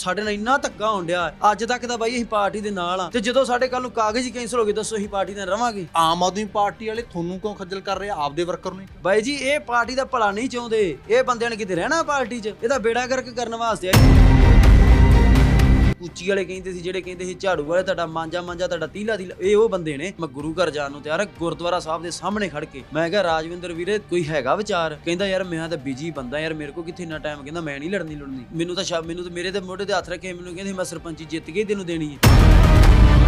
ਸਾਡੇ ਨਾਲ ਇੰਨਾ ਧੱਕਾ ਹੋਣ ਡਿਆ ਅੱਜ ਤੱਕ ਤਾਂ ਬਾਈ ਅਸੀਂ ਪਾਰਟੀ ਦੇ ਨਾਲ ਆ ਤੇ ਜਦੋਂ ਸਾਡੇ ਕੱਲ ਨੂੰ ਕਾਗਜ਼ ਹੀ ਕੈਂਸਲ ਹੋ ਗਏ ਦੱਸੋ ਅਸੀਂ ਪਾਰਟੀ ਨਾਲ ਰਵਾਂਗੇ। ਆਮ ਆਦਮੀ ਪਾਰਟੀ ਵਾਲੇ ਤੁਹਾਨੂੰ ਕਿਉਂ ਖੱਜਲ ਕਰ ਰਹੇ ਆ? ਆਪਦੇ ਵਰਕਰ ਨੂੰ? ਬਾਈ ਜੀ ਇਹ ਪਾਰਟੀ ਦਾ ਭਲਾ ਨਹੀਂ ਚਾਹੁੰਦੇ। ਇਹ ਬੰਦਿਆਂ ਨੇ ਕਿਤੇ ਰਹਿਣਾ ਪਾਰਟੀ 'ਚ? ਇਹਦਾ ਬੇੜਾ ਗਰਕ ਕਰਨ ਵਾਸਤੇ ਆਏ ਉੱਚੀ ਵਾਲੇ ਕਹਿੰਦੇ ਸੀ, ਜਿਹੜੇ ਕਹਿੰਦੇ ਸੀ ਝਾੜੂ ਵਾਲੇ, ਤੁਹਾਡਾ ਮਾਂਜਾ ਮਾਂਜਾ, ਤੁਹਾਡਾ ਤੀਲਾ ਤੀਲਾ, ਇਹ ਉਹ ਬੰਦੇ ਨੇ। ਮੈਂ ਗੁਰੂ ਘਰ ਜਾਣ ਨੂੰ ਤਿਆਰ, ਗੁਰਦੁਆਰਾ ਸਾਹਿਬ ਦੇ ਸਾਹਮਣੇ ਖੜ ਕੇ। ਮੈਂ ਕਿਹਾ, ਰਾਜਵਿੰਦਰ ਵੀਰੇ, ਕੋਈ ਹੈਗਾ ਵਿਚਾਰ? ਕਹਿੰਦਾ, ਯਾਰ, ਮੈਂ ਤਾਂ ਬਿਜ਼ੀ ਬੰਦਾ, ਯਾਰ, ਮੇਰੇ ਕੋਲ ਕਿੱਥੇ ਇੰਨਾ ਟਾਈਮ ਕਹਿੰਦਾ, ਮੈਂ ਨਹੀਂ ਲੜਨੀ ਲੜਨੀ। ਮੈਨੂੰ ਤਾਂ ਸ਼ਾ, ਮੈਨੂੰ ਤਾਂ ਮੇਰੇ ਤੇ ਮੋਢੇ ਤੇ ਹੱਥ ਰੱਖੇ, ਮੈਨੂੰ ਕਹਿੰਦੇ ਮੈਂ ਸਰਪੰਚੀ ਜਿੱਤ ਕੇ ਤੈਨੂੰ ਦੇਣੀ ਹੈ।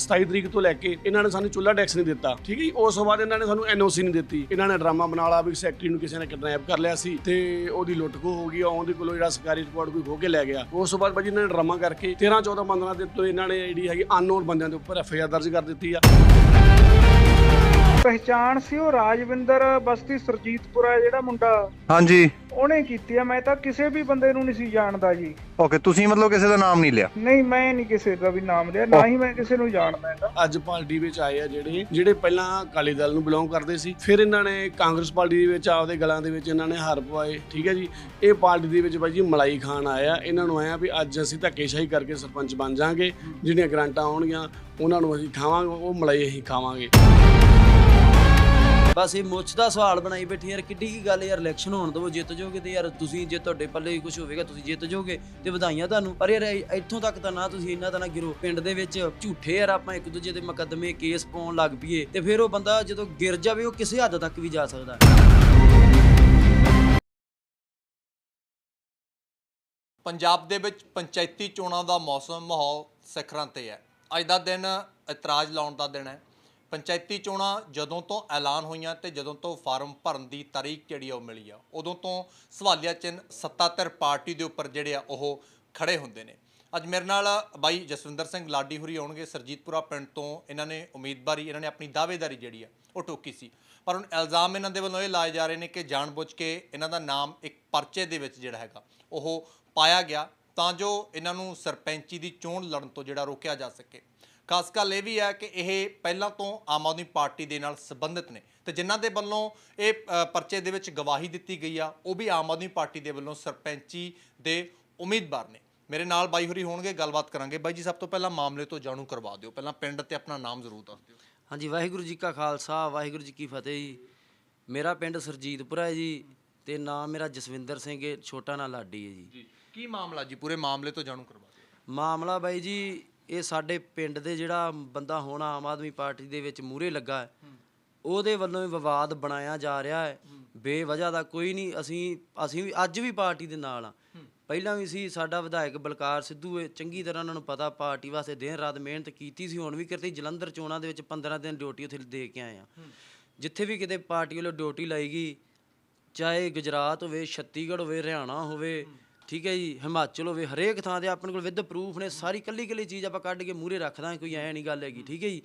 27 ਤਰੀਕ ਤੋਂ ਲੈ ਕੇ ਇਹਨਾਂ ਨੇ ਸਾਨੂੰ ਚੁੱਲ੍ਹਾ ਟੈਕਸ ਨਹੀਂ ਦਿੱਤਾ, ਠੀਕ ਹੈ ਜੀ? ਉਸ ਤੋਂ ਬਾਅਦ ਇਹਨਾਂ ਨੇ ਸਾਨੂੰ ਐਨਓਸੀ ਨਹੀਂ ਦਿੱਤੀ। ਇਹਨਾਂ ਨੇ ਡਰਾਮਾ ਬਣਾ ਲਾ ਵੀ ਸੈਕਟਰੀ ਨੂੰ ਕਿਸੇ ਨੇ ਕਿਡਨੈਪ ਕਰ ਲਿਆ ਸੀ ਤੇ ਉਹਦੀ ਲੁੱਟ ਖੋ ਹੋ ਗਈ, ਉਹਦੇ ਕੋਲੋਂ ਜਿਹੜਾ ਸਰਕਾਰੀ ਰਿਕਾਰਡ ਕੋਈ ਖੋ ਕੇ ਲੈ ਗਿਆ। ਉਸ ਤੋਂ ਬਾਅਦ ਭਾਜੀ ਇਹਨਾਂ ਨੇ ਡਰਾਮਾ ਕਰਕੇ 13 14 15 ਦੇ ਤੋਂ ਇਹਨਾਂ ਨੇ ਜਿਹੜੀ ਹੈਗੀ ਅਨਨੋਨ ਬੰਦਿਆਂ ਦੇ ਉੱਪਰ ਐਫਆਈਆਰ ਦਰਜ ਕਰ ਦਿੱਤੀ ਆ। ਪਹਿਚਾਣ ਸੀ ਉਹ ਰਾਜਵਿੰਦਰ ਬਸਤੀ ਸਰਜੀਤਪੁਰਾ ਜਿਹੜਾ ਮੁੰਡਾ। ਹਾਂਜੀ। ਉਹਨੇ ਕੀਤੀ ਆ ਮੈਂ ਤਾਂ ਕਿਸੇ ਵੀ ਬੰਦੇ ਨੂੰ ਨਹੀਂ ਸੀ ਜਾਣਦਾ ਜੀ। ਓਕੇ ਤੁਸੀਂ ਮਤਲਬ ਕਿਸੇ ਦਾ ਨਾਮ ਨਹੀਂ ਲਿਆ? ਨਹੀਂ ਮੈਂ ਨਹੀਂ ਕਿਸੇ ਦਾ ਵੀ ਨਾਮ ਲਿਆ ਨਾ ਹੀ ਮੈਂ ਕਿਸੇ ਨੂੰ ਜਾਣਦਾ ਹੈਗਾ। ਅੱਜ ਪਾਰਟੀ ਵਿੱਚ ਆਏ ਆ ਜਿਹੜੇ ਜਿਹੜੇ ਪਹਿਲਾਂ ਅਕਾਲੀ ਦਲ ਨੂੰ ਬਿਲੋਂਗ ਕਰਦੇ ਸੀ ਫਿਰ ਇਹਨਾਂ ਨੇ ਕਾਂਗਰਸ ਪਾਰਟੀ ਦੇ ਵਿੱਚ ਆਪਦੇ ਗਲਾਂ ਦੇ ਵਿੱਚ ਇਹਨਾਂ ਨੇ ਹਾਰ ਪਵਾਏ ਠੀਕ ਹੈ ਜੀ? ਇਹ ਪਾਰਟੀ ਦੇ ਵਿੱਚ ਬਾਈ ਜੀ ਮਲਾਈ ਖਾਨ ਆਇਆ ਇਹਨਾਂ ਨੂੰ ਆਇਆ ਵੀ ਅੱਜ ਅਸੀਂ ਧੱਕੇਸ਼ਾਹੀ ਕਰਕੇ ਸਰਪੰਚ ਬਣ ਜਾਾਂਗੇ ਜਿਹੜੀਆਂ ਗ੍ਰਾਂਟਾਂ ਆਉਣਗੀਆਂ ਉਹਨਾਂ ਨੂੰ ਅਸੀਂ ਖਾਵਾਂਗੇ ਉਹ ਮਲਾਈ ਅਸੀਂ ਖਾਵਾਂਗੇ। ਬਸ ਇਹ ਮੁੱਛ ਦਾ ਸਵਾਲ ਬਣਾਈ ਬੈਠੀ ਯਾਰ, ਕਿੱਡੀ ਕੀ ਗੱਲ ਯਾਰ ਇਲੈਕਸ਼ਨ ਹੋਣ ਤੋਂ ਜਿੱਤ ਜਾਓਗੇ ਤੇ ਯਾਰ ਤੁਸੀਂ ਜੇ ਤੁਹਾਡੇ ਪੱਲੇ ਕੁਝ ਹੋਵੇਗਾ, ਤੁਸੀਂ ਜਿੱਤ ਜਾਓਗੇ ਤੇ ਵਧਾਈਆਂ ਤੁਹਾਨੂੰ। ਪਰ ਯਾਰ ਇੱਥੋਂ ਤੱਕ ਤਾਂ ਨਾ ਤੁਸੀਂ ਇੰਨਾ ਤਾਂ ਨਾ ਗਿਰੋ। ਪਿੰਡ ਦੇ ਵਿੱਚ ਝੂਠੇ ਯਾਰ ਆਪਾਂ ਇੱਕ ਦੂਜੇ ਦੇ ਮੁਕੱਦਮੇ ਕੇਸ ਪਾਉਣ ਲੱਗ ਪਈਏ ਤੇ ਫਿਰ ਉਹ ਬੰਦਾ ਜਦੋਂ ਗਿਰ ਜਾਵੇ, ਉਹ ਕਿਸੇ ਹੱਦ ਤੱਕ ਵੀ ਜਾ ਸਕਦਾ। ਪੰਜਾਬ ਦੇ ਵਿੱਚ ਪੰਚਾਇਤੀ ਚੋਣਾਂ ਦਾ ਮੌਸਮ ਮਾਹੌਲ ਸਿਖਰਾਂ ਤੇ ਹੈ। ਅੱਜ ਦਾ ਦਿਨ ਇਤਰਾਜ਼ ਲਾਉਣ ਦਾ ਦਿਨ ਹੈ। ਪੰਚਾਇਤੀ ਚੋਣਾਂ ਜਦੋਂ ਤੋਂ ਐਲਾਨ ਹੋਈਆਂ ਤੇ ਜਦੋਂ ਤੋਂ ਫਾਰਮ ਭਰਨ ਦੀ ਤਾਰੀਖ ਜਿਹੜੀ ਆ ਉਹ ਮਿਲੀ ਆ, ਉਦੋਂ ਤੋਂ ਸਵਾਲੀਆ ਚਿੰਨ ਸੱਤਾਧਰ ਪਾਰਟੀ ਦੇ ਉੱਪਰ ਜਿਹੜੇ ਆ ਉਹ ਖੜੇ ਹੁੰਦੇ ਨੇ। ਅੱਜ ਮੇਰੇ ਨਾਲ ਬਾਈ ਜਸਵਿੰਦਰ ਸਿੰਘ ਲਾਡੀ ਹੁਰੀ ਆਉਣਗੇ, ਸਰਜੀਤਪੁਰਾ ਪਿੰਡ ਤੋਂ ਇਹਨਾਂ ਨੇ ਉਮੀਦਵਾਰੀ, ਇਹਨਾਂ ਨੇ ਆਪਣੀ ਦਾਅਵੇਦਾਰੀ ਜਿਹੜੀ ਆ ਉਹ ਟੋਕੀ ਸੀ। ਪਰ ਹੁਣ ਇਲਜ਼ਾਮ ਇਹਨਾਂ ਦੇ ਵੱਲੋਂ ਇਹ ਲਾਏ ਜਾ ਰਹੇ ਨੇ ਕਿ ਜਾਣਬੁੱਝ ਕੇ ਇਹਨਾਂ ਦਾ ਨਾਮ ਇੱਕ ਪਰਚੇ ਦੇ ਵਿੱਚ ਜਿਹੜਾ ਹੈਗਾ ਉਹ ਪਾਇਆ ਗਿਆ ਤਾਂ ਜੋ ਇਹਨਾਂ ਨੂੰ ਸਰਪੰਚੀ ਦੀ ਚੋਣ ਲੜਨ ਤੋਂ ਜਿਹੜਾ ਰੋਕਿਆ ਜਾ ਸਕੇ। ਖਾਸ ਗੱਲ ਇਹ ਵੀ ਹੈ ਕਿ ਇਹ ਪਹਿਲਾਂ ਤੋਂ ਆਮ ਆਦਮੀ ਪਾਰਟੀ ਦੇ ਨਾਲ ਸੰਬੰਧਿਤ ਨੇ। ਤੇ ਜਿਨ੍ਹਾਂ ਦੇ ਵੱਲੋਂ ਇਹ ਪਰਚੇ ਦੇ ਵਿੱਚ ਗਵਾਹੀ ਦਿੱਤੀ ਗਈ ਆ ਉਹ ਵੀ ਆਮ ਆਦਮੀ ਪਾਰਟੀ ਦੇ ਵੱਲੋਂ ਸਰਪੰਚੀ ਦੇ ਉਮੀਦਵਾਰ ਨੇ। ਮੇਰੇ ਨਾਲ ਬਾਈ ਹੋਰੀ ਹੋਣਗੇ ਗੱਲਬਾਤ ਕਰਾਂਗੇ। ਬਾਈ ਜੀ ਸਭ ਤੋਂ ਪਹਿਲਾਂ ਮਾਮਲੇ ਤੋਂ ਜਾਣੂ ਕਰਵਾ ਦਿਓ। ਪਹਿਲਾਂ ਪਿੰਡ ਤੇ ਆਪਣਾ ਨਾਮ ਜ਼ਰੂਰ ਦੱਸ ਦਿਓ। ਹਾਂਜੀ ਵਾਹਿਗੁਰੂ ਜੀ ਕਾ ਖਾਲਸਾ ਵਾਹਿਗੁਰੂ ਜੀ ਕੀ ਫਤਿਹ ਜੀ। ਮੇਰਾ ਪਿੰਡ ਸਰਜੀਤਪੁਰਾ ਹੈ ਜੀ ਤੇ ਨਾਮ ਮੇਰਾ ਜਸਵਿੰਦਰ ਸਿੰਘ ਛੋਟਾ ਨਾਂ ਲਾਡੀ ਹੈ ਜੀ ਕੀ ਮਾਮਲਾ ਜੀ? ਪੂਰੇ ਮਾਮਲੇ ਤੋਂ ਜਾਣੂ ਕਰਵਾ ਦਿਓ। ਮਾਮਲਾ ਬਾਈ ਜੀ ਇਹ ਸਾਡੇ ਪਿੰਡ ਦੇ ਜਿਹੜਾ ਬੰਦਾ ਹੁਣ ਆਮ ਆਦਮੀ ਪਾਰਟੀ ਦੇ ਵਿੱਚ ਮੂਰੇ ਲੱਗਾ ਹੈ, ਉਹਦੇ ਵੱਲੋਂ ਹੀ ਵਿਵਾਦ ਬਣਾਇਆ ਜਾ ਰਿਹਾ ਹੈ। ਬੇਵਜ੍ਹਾ ਦਾ ਕੋਈ ਨਹੀਂ, ਅਸੀਂ ਅਸੀਂ ਵੀ, ਅੱਜ ਵੀ ਪਾਰਟੀ ਦੇ ਨਾਲ ਆ ਪਹਿਲਾਂ ਵੀ ਸੀ, ਸਾਡਾ ਵਿਧਾਇਕ ਬਲਕਾਰ ਸਿੱਧੂ, ਇਹ ਚੰਗੀ ਤਰ੍ਹਾਂ ਉਹਨਾਂ ਨੂੰ ਪਤਾ, ਪਾਰਟੀ ਵਾਸਤੇ ਦਿਨ ਰਾਤ ਮਿਹਨਤ ਕੀਤੀ ਸੀ, ਹੁਣ ਵੀ ਕਰਤੀ ਜਲੰਧਰ ਚੋਣਾਂ ਦੇ ਵਿੱਚ 15 ਦਿਨ ਡਿਊਟੀ ਉੱਥੇ ਦੇ ਕੇ ਆਏ ਆ ਜਿੱਥੇ ਵੀ ਕਿਤੇ ਪਾਰਟੀ ਵੱਲੋਂ ਡਿਊਟੀ ਲਾਈ ਗਈ, ਚਾਹੇ ਗੁਜਰਾਤ ਹੋਵੇ ਛੱਤੀਗੜ੍ਹ ਹੋਵੇ, ਹਰਿਆਣਾ ਹੋਵੇ ਠੀਕ ਹੈ ਜੀ, ਹਿਮਾਚਲ ਹੋਵੇ, ਹਰੇਕ ਥਾਂ ਤੇ ਆਪਣੇ ਕੋਲ ਵਿਦ ਪ੍ਰੂਫ ਨੇ, ਸਾਰੀ ਕੱਲੀ ਕੱਲੀ ਚੀਜ਼ ਆਪਾਂ ਕੱਢ ਕੇ ਮੂਹਰੇ ਰੱਖਦਾ ਕੋਈ ਐ ਨਹੀਂ ਗੱਲ ਹੈਗੀ, ਠੀਕ ਹੈ ਜੀ।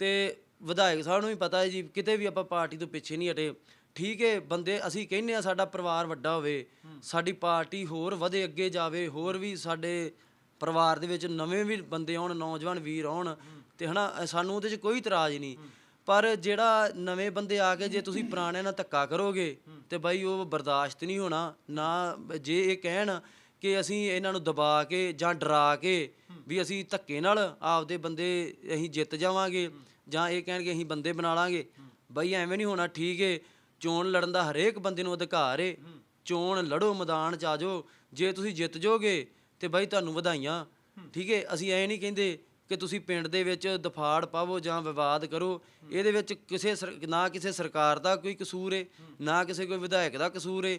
ਤੇ ਵਿਧਾਇਕ ਸਾਹਿਬ ਨੂੰ ਵੀ ਪਤਾ ਹੈ ਜੀ, ਕਿਤੇ ਵੀ ਆਪਾਂ ਪਾਰਟੀ ਤੋਂ ਪਿੱਛੇ ਨਹੀਂ ਹਟੇ, ਠੀਕ ਹੈ, ਬੰਦੇ ਅਸੀਂ ਕਹਿੰਨੇ ਆ ਸਾਡਾ ਪਰਿਵਾਰ ਵੱਡਾ ਹੋਵੇ, ਸਾਡੀ ਪਾਰਟੀ ਹੋਰ ਵਧੇ, ਅੱਗੇ ਜਾਵੇ, ਹੋਰ ਵੀ ਸਾਡੇ ਪਰਿਵਾਰ ਦੇ ਵਿੱਚ ਨਵੇਂ ਵੀ ਬੰਦੇ ਆਉਣ, ਨੌਜਵਾਨ ਵੀਰ ਆਉਣ, ਤੇ ਹਨਾ, ਸਾਨੂੰ ਉਹਦੇ 'ਚ ਕੋਈ ਇਤਰਾਜ਼ ਨਹੀਂ। ਪਰ ਜਿਹੜਾ ਨਵੇਂ ਬੰਦੇ ਆ ਕੇ ਜੇ ਤੁਸੀਂ ਪੁਰਾਣਿਆਂ ਨਾਲ ਧੱਕਾ ਕਰੋਗੇ ਤੇ ਬਾਈ ਉਹ ਬਰਦਾਸ਼ਤ ਨਹੀਂ ਹੋਣਾ, ਨਾ ਜੇ ਇਹ ਕਹਿਣ ਕਿ ਅਸੀਂ ਇਹਨਾਂ ਨੂੰ ਦਬਾ ਕੇ ਜਾਂ ਡਰਾ ਕੇ ਵੀ ਅਸੀਂ ਧੱਕੇ ਨਾਲ ਆਪਦੇ ਬੰਦੇ ਅਸੀਂ ਜਿੱਤ ਜਾਵਾਂਗੇ ਜਾਂ ਇਹ ਕਹਿਣਗੇ ਅਸੀਂ ਬੰਦੇ ਬਣਾ ਲਾਂਗੇ, ਬਾਈ ਐਵੇਂ ਨਹੀਂ ਹੋਣਾ, ਠੀਕ ਏ, ਚੋਣ ਲੜਨ ਦਾ ਹਰੇਕ ਬੰਦੇ ਨੂੰ ਅਧਿਕਾਰ ਏ, ਚੋਣ ਲੜੋ, ਮੈਦਾਨ 'ਚ ਆਜੋ ਜੇ ਤੁਸੀਂ ਜਿੱਤ ਜਾਓਗੇ ਤੇ ਬਾਈ ਤੁਹਾਨੂੰ ਵਧਾਈਆਂ, ਠੀਕ ਏ, ਅਸੀਂ ਐ ਨਹੀਂ ਕਹਿੰਦੇ ਕਿ ਤੁਸੀਂ ਪਿੰਡ ਦੇ ਵਿੱਚ ਦਫਾੜ ਪਾਵੋ ਜਾਂ ਵਿਵਾਦ ਕਰੋ ਇਹਦੇ ਵਿੱਚ ਕਿਸੇ ਨਾ ਕਿਸੇ ਸਰਕਾਰ ਦਾ ਕੋਈ ਕਸੂਰ ਏ ਨਾ ਕਿਸੇ ਕੋਈ ਵਿਧਾਇਕ ਦਾ ਕਸੂਰ ਏ।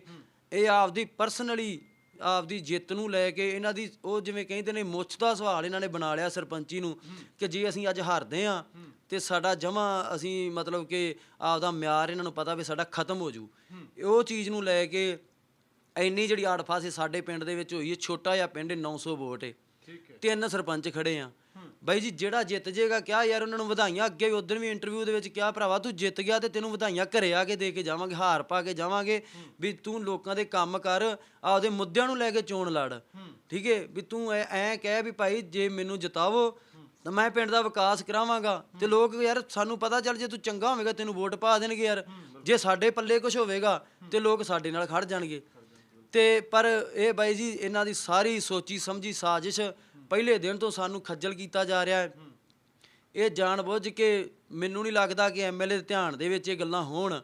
ਇਹ ਆਪਦੀ ਪਰਸਨਲੀ ਆਪਦੀ ਜਿੱਤ ਨੂੰ ਲੈ ਕੇ ਇਹਨਾਂ ਦੀ ਉਹ ਜਿਵੇਂ ਕਹਿੰਦੇ ਨੇ ਮੁੱਛ ਦਾ ਸਵਾਲ ਇਹਨਾਂ ਨੇ ਬਣਾ ਲਿਆ ਸਰਪੰਚੀ ਨੂੰ ਕਿ ਜੇ ਅਸੀਂ ਅੱਜ ਹਾਰਦੇ ਆ ਤੇ ਸਾਡਾ ਜਮਾ ਅਸੀਂ ਮਤਲਬ ਕਿ ਆਪਦਾ ਮਿਆਰ ਇਹਨਾਂ ਨੂੰ ਪਤਾ ਵੀ ਸਾਡਾ ਖਤਮ ਹੋ ਜੂ। ਉਹ ਚੀਜ਼ ਨੂੰ ਲੈ ਕੇ ਇੰਨੀ ਜਿਹੜੀ ਆੜ ਫਾਸੇ ਸਾਡੇ ਪਿੰਡ ਦੇ ਵਿੱਚ ਹੋਈ ਹੈ ਛੋਟਾ ਜਿਹਾ ਪਿੰਡ ਹੈ, 900 ਵੋਟ ਹੈ ਤਿੰਨ ਸਰਪੰਚ ਖੜੇ ਆ। ਬਾਈ ਜੀ, ਜਿਹੜਾ ਜਿੱਤ ਜੇਗਾ ਕਿਹਾ ਯਾਰ ਉਹਨਾਂ ਨੂੰ ਵਧਾਈਆਂ, ਅੱਗੇ ਵੀ ਉਦੋਂ ਵੀ ਇੰਟਰਵਿਊ ਦੇ ਵਿੱਚ ਕਿਹਾ ਭਰਾਵਾ, ਤੂੰ ਜਿੱਤ ਗਿਆ ਤੇ ਤੈਨੂੰ ਵਧਾਈਆਂ ਘਰੇ ਆ ਕੇ ਦੇ ਕੇ ਜਾਵਾਂਗੇ, ਹਾਰ ਪਾ ਕੇ ਜਾਵਾਂਗੇ, ਵੀ ਤੂੰ ਲੋਕਾਂ ਦੇ ਕੰਮ ਕਰ, ਆਪਦੇ ਮੁੱਦਿਆਂ ਨੂੰ ਲੈ ਕੇ ਚੋਣ ਲੜ। ਠੀਕ ਹੈ ਵੀ ਤੂੰ ਐ, ਐਂ ਕਹਿ ਵੀ ਭਾਈ, ਜੇ ਮੈਨੂੰ ਜਿਤਾਵੋ, ਤਾਂ ਮੈਂ ਪਿੰਡ ਦਾ ਵਿਕਾਸ ਕਰਾਵਾਂਗਾ। ਤੇ ਲੋਕ ਯਾਰ, ਸਾਨੂੰ ਪਤਾ ਚੱਲ ਜੇ ਤੂੰ ਚੰਗਾ ਹੋਵੇਗਾ, ਤੈਨੂੰ ਵੋਟ ਪਾ ਦੇਣਗੇ ਯਾਰ। ਜੇ ਸਾਡੇ ਪੱਲੇ ਕੁਝ ਹੋਵੇਗਾ, ਤੇ ਲੋਕ ਸਾਡੇ ਨਾਲ ਖੜ ਜਾਣਗੇ। ਤੇ ਪਰ ਇਹ ਬਾਈ ਜੀ, ਇਹਨਾਂ ਦੀ ਸਾਰੀ ਸੋਚੀ, ਸਮਝੀ, ਸਾਜ਼ਿਸ਼ ਪਹਿਲੇ ਦਿਨ ਤੋਂ ਸਾਨੂੰ ਖੱਜਲ ਕੀਤਾ ਜਾ ਰਿਹਾ ਹੈ। ਇਹ ਜਾਣ ਬੁੱਝ ਕੇ ਮੈਨੂੰ ਨਹੀਂ ਲੱਗਦਾ ਕਿ ਐਮਐਲਏ ਦੇ ਧਿਆਨ ਦੇ ਵਿੱਚ ਇਹ ਗੱਲਾਂ ਹੋਣ।